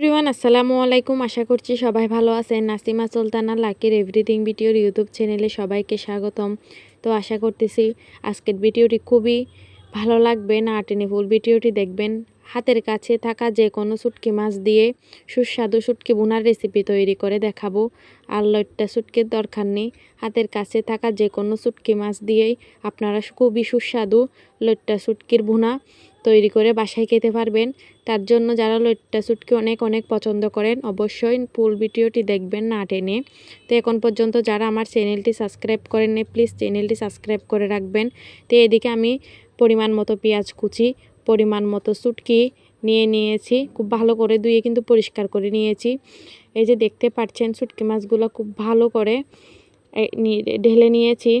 রিওয়ান আসসালামু আলাইকুম। আশা করছি সবাই ভালো আছেন। নাসিমা সুলতানা, লাকির এভরিথিং ভিডিওর ইউটিউব চ্যানেলে সবাইকে স্বাগতম। তো আশা করতেছি আজকের ভিডিওটি খুবই ভালো লাগবে। না টেনে ফুল ভিডিওটি দেখবেন। হাতের কাছে থাকা যে কোনো শুটকি মাছ দিয়ে সুস্বাদু শুটকি বোনার রেসিপি তৈরি করে দেখাবো। আর লইট্টা শুটকির দরকার নেই। হাতের কাছে থাকা যে কোনো শুটকি মাছ দিয়েই আপনারা খুবই সুস্বাদু লইট্টা শুটকির বোনা তৈরি করে বাসায় খেতে পারবেন। তার জন্য যারা লইট্টা শুটকি অনেক অনেক পছন্দ করেন, অবশ্যই ফুল ভিডিওটি দেখবেন না টেনে। তো এখন পর্যন্ত যারা আমার চ্যানেলটি সাবস্ক্রাইব করেন প্লিজ চ্যানেলটি সাবস্ক্রাইব করে রাখবেন। তো এদিকে আমি পরিমাণ মতো পেঁয়াজ কুচি, পরিমাণ মতো শুটকি নিয়ে নিয়েছি। খুব ভালো করে ধুয়ে কিন্তু পরিষ্কার করে নিয়েছি। এই যে দেখতে পাচ্ছেন শুটকি মাছগুলো খুব ভালো করে ঢেলে নিয়েছি।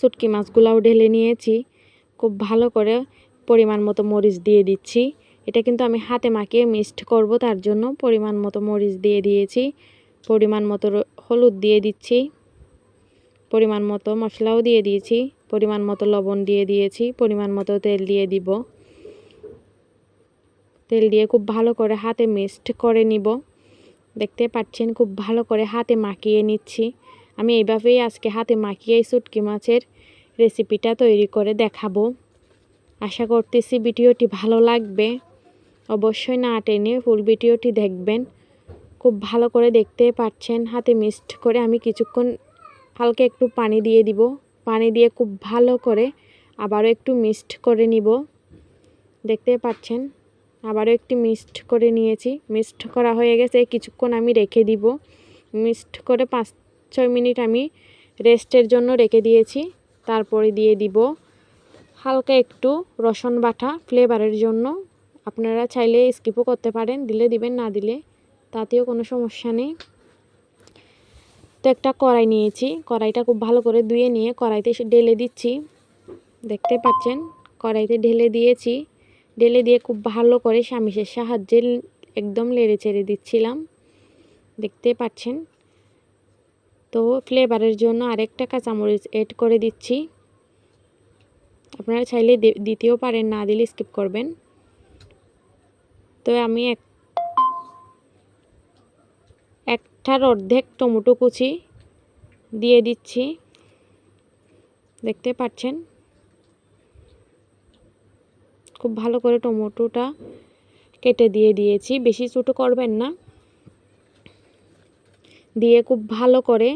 শুটকি মাছগুলোও ঢেলে নিয়েছি। খুব ভালো করে পরিমাণ মতো মরিচ দিয়ে দিচ্ছি। এটা কিন্তু আমি হাতে মাখিয়ে মিক্সড করব, তার জন্য পরিমাণ মতো মরিচ দিয়ে দিয়েছি। পরিমাণ মতো হলুদ দিয়ে দিচ্ছি। পরিমাণ মতো মশলাও দিয়ে দিয়েছি। পরিমাণ মতো লবণ দিয়ে দিয়েছি। পরিমাণ মতো তেল দিয়ে দিব। তেল দিয়ে খুব ভালো করে হাতে মিক্সড করে নিব। দেখতে পাচ্ছেন, খুব ভালো করে হাতে মাখিয়ে নিচ্ছি। আমি এইভাবেই আজকে হাতে মাখিয়ে শুটকি মাছের রেসিপিটা তৈরি করে দেখাবো। আশা করতেছি ভিডিওটি ভালো লাগবে। অবশ্যই না টেনে ফুল ভিডিওটি দেখবেন। খুব ভালো করে দেখতে পাচ্ছেন, হাতে মিক্সড করে আমি কিছুক্ষণ হালকা একটু পানি দিয়ে দিব। পানি দিয়ে খুব ভালো করে আবারও একটু মিক্সড করে নিব। দেখতে পাচ্ছেন, আবারও একটু মিক্সড করে নিয়েছি। মিক্সড করা হয়ে গেছে, কিছুক্ষণ আমি রেখে দিব। মিক্সড করে পাঁচ ছয় মিনিট আমি রেস্টের জন্য রেখে দিয়েছি। তারপরে দিয়ে দিব। হালকা একটু রসুন বাটা ফ্লেভারের জন্য। আপনারা চাইলে স্কিপও করতে পারেন, দিলে দিবেন, না দিলে তাতেও কোনো সমস্যা নেই। তো একটা কড়াই নিয়েছি, কড়াইটা খুব ভালো করে ধুয়ে নিয়ে কড়াইতে ঢেলে দিচ্ছি। দেখতে পাচ্ছেন, কড়াইতে ঢেলে দিয়েছি। ঢেলে দিয়ে খুব ভালো করে স্বামীসের সাহায্যে একদম লেড়ে চেড়ে দিচ্ছিলাম। দেখতে পাচ্ছেন? তো ফ্লেভারের জন্য আরেকটা কাঁচামরিচ এড করে দিচ্ছি। আপনারা চাইলে দিতেও পারেন, না দিলে স্কিপ করবেন। তো আমি এক একটার অর্ধেক টমেটো কুচি দিয়ে দিচ্ছি। দেখতে পাচ্ছেন? খুব ভালো করে টমেটোটা কেটে দিয়ে দিয়েছি। বেশি ছোটো করবেন না। দিয়ে খুব ভালো করে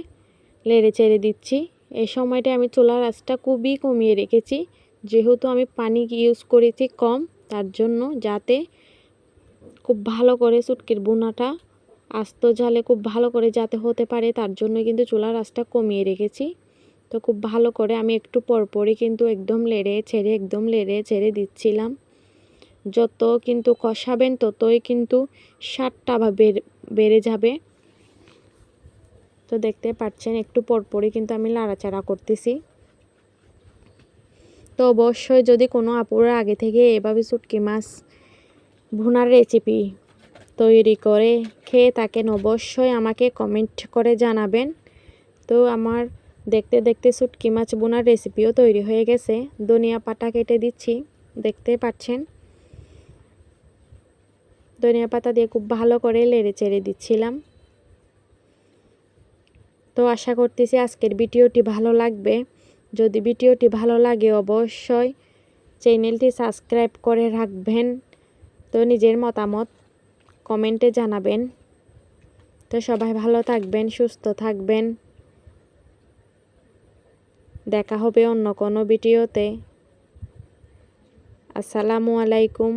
লেড়ে চেড়ে দিচ্ছি। এই সময়টা আমি চুলার আঁচটা খুবই কমিয়ে রেখেছি। যেহেতু আমি পানি ইউজ করেছি কম, তার জন্য যাতে খুব ভালো করে চুটকির বোনাটা, আস্ত ঝালে খুব ভালো করে যাতে হতে পারে, তার জন্য কিন্তু চুলার আঁচটা কমিয়ে রেখেছি। তো খুব ভালো করে আমি একটু পরপরই কিন্তু একদম লেড়ে ছেড়ে, একদম লেড়ে ছেড়ে দিচ্ছিলাম। যত কিন্তু কষাবেন, ততই কিন্তু স্বাদটা বেড়ে যাবে। তো দেখতে পাচ্ছেন, একটু পরপরই কিন্তু আমি লাড়াচাড়া করতেছি। তো অবশ্যই যদি কোনো আপুরা আগে থেকে এভাবে শুটকি মাছ ভুনার রেসিপি তৈরি করে খেয়ে থাকেন, অবশ্যই আমাকে কমেন্ট করে জানাবেন। তো আমার দেখতে দেখতে শুটকি মাছ বোনার রেসিপিও তৈরি হয়ে গেছে। ধনিয়া পাতা কেটে দিচ্ছি, দেখতে পাচ্ছেন? ধনিয়া পাতা দিয়ে খুব ভালো করে লেড়ে চেড়ে দিচ্ছিলাম। তো আশা করতেছি আজকের ভিডিওটি ভালো লাগবে। যদি ভিডিওটি ভালো লাগে অবশ্যই চ্যানেলটি সাবস্ক্রাইব করে রাখবেন। তো নিজের মতামত কমেন্টে জানাবেন। তো সবাই ভালো থাকবেন, সুস্থ থাকবেন। দেখা হবে অন্য কোনো ভিডিওতে। আসসালামু আলাইকুম।